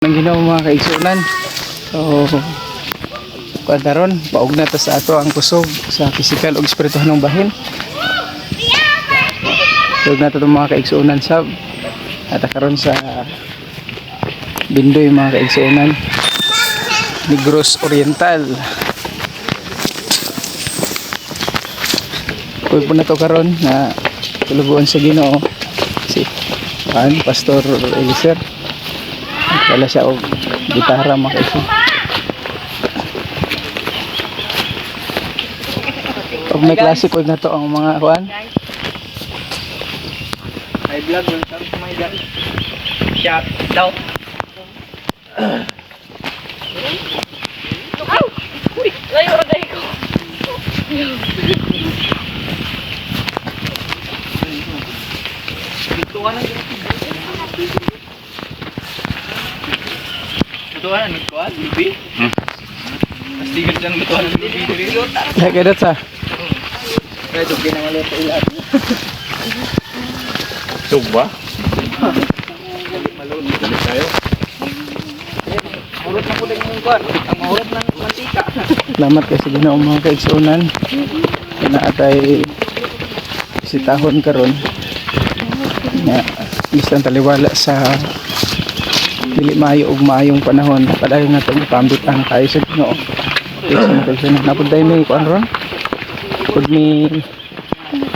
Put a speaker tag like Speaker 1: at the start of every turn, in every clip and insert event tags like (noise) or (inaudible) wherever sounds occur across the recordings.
Speaker 1: Ang ginawa mga kaigsunan. So, kwantaron, paog na ta sa ato ang kusog sa pisikal o espirituhan ng bahin. Paog na ta itong mga kaigsunan sab. At karon sa Bindoy mga kaigsunan. Negros Oriental. Kuy po na to karon na tuluguan sa Ginoo si Juan Pastor Eliser. Wala siya og gitara makaisi. Pag may klase ko na to ang mga kuan.
Speaker 2: May vlog, welcome to my vlog. Shout out.
Speaker 3: Uy, layo na ko.
Speaker 2: Dito ka lang. Lubi. Pastigan dyan, dito ka lang, Lubi. Dito
Speaker 1: Kaya kaya sa
Speaker 2: Kaya dugay na mali ito ilan.
Speaker 4: Sugba?
Speaker 2: Dali tayo. Mahurot na po din yung kwan. Ang mahurot ng mantika.
Speaker 1: Salamat kay sa Ginoo mga kaigsunan. Kinaatay bisitahon karon. Na bisan taliwala sa dili maayo ug maayong panahon padayon na tong pambit ang kayo sa Ginoo. Kaya sa mga kaigsunan napunday mi kuan ron. Pud mi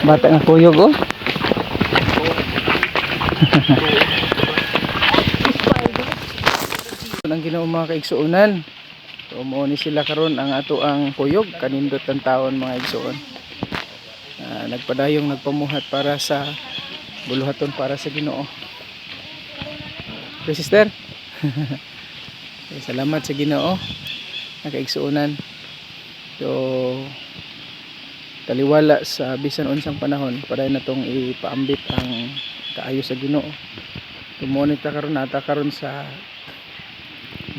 Speaker 1: bata nga kuyog oh. (laughs) ang Ginoo mga kaigsuunan. So ni sila karon ang ato ang kuyog kanindot ang taon mga igsuon. Ah, nagpadayong nagpamuhat para sa buluhaton para sa Ginoo. Okay, sister. Okay, salamat sa Ginoo. Nakaigsuunan. So taliwala sa bisan unsang panahon para na tong ipaambit ang kaayo sa Ginoo. Tumunit ta karon nata karon sa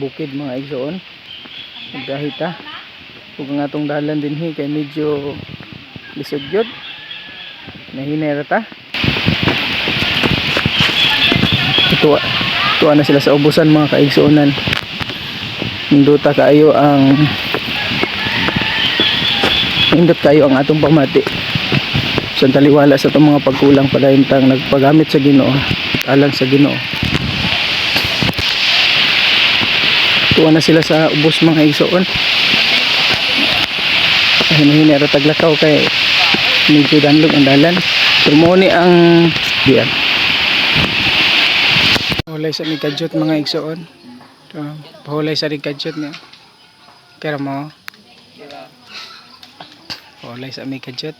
Speaker 1: bukid mga igsoon nagdahita ug ang atong dalan dinhi kay medyo lisod gyud nahinay ra ta tuwa tuwa na sila sa ubusan mga kaigsuonan. Hinduta kaayo ang Hindot kayo ang atong pamati sa taliwala sa itong mga pagkulang padayintang nagpagamit sa Ginoo alang sa Ginoo. Tuwa na sila sa ubos mga igsoon hinahinay ra taglakaw kay medyo danlog ang dalan. Pero ang diyan Pahulay sa ni kadyot mga igsoon. So, pahulay sa ni kadyot niya kaya mo pahulay sa mi kadyot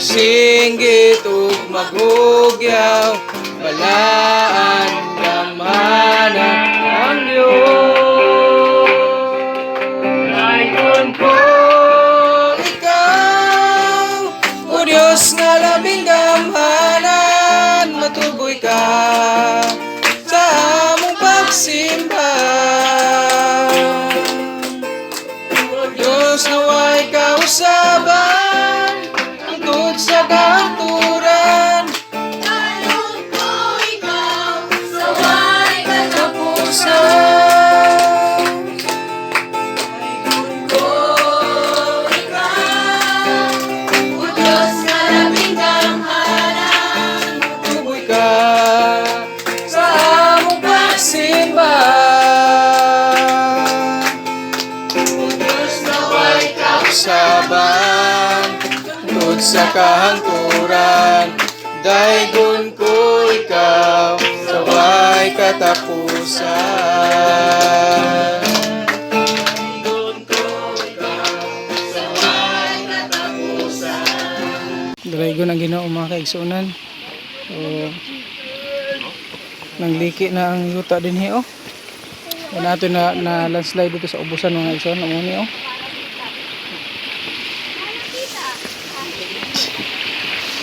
Speaker 1: Singgit ug maghugyaw balaan sa among pagsimba sa kahangturan Daigon ko ikaw Saway katapusan. Daigon ang ginoo mga kaigsunan. So Nangliki na ang yuta din hiyo Yan nato na, na landslide dito sa ubusan mga igsoon Namuni oh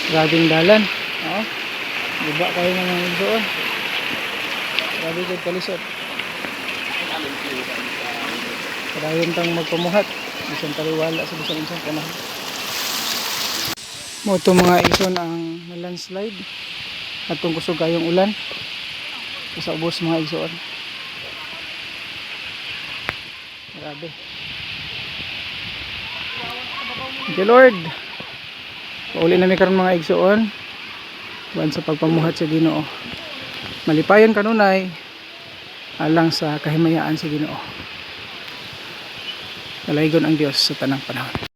Speaker 1: Grabing dalan. Oo. Diba kayo ng mga doon. Grabe kayo kalisod. Karayon tang magpamuhat. Bisan taliwala sa bisan isang panahon. mo ito mga igsoon ang landslide at kung kusog kayong ulan sa ubos mga igsoon grabe you Lord pauli na mi karon mga igsoon buwan sa pagpamuhat sa Ginoo. Malipayon kanunay alang sa kahimayaan sa Ginoo. Dalaygon ang Diyos sa tanang panahon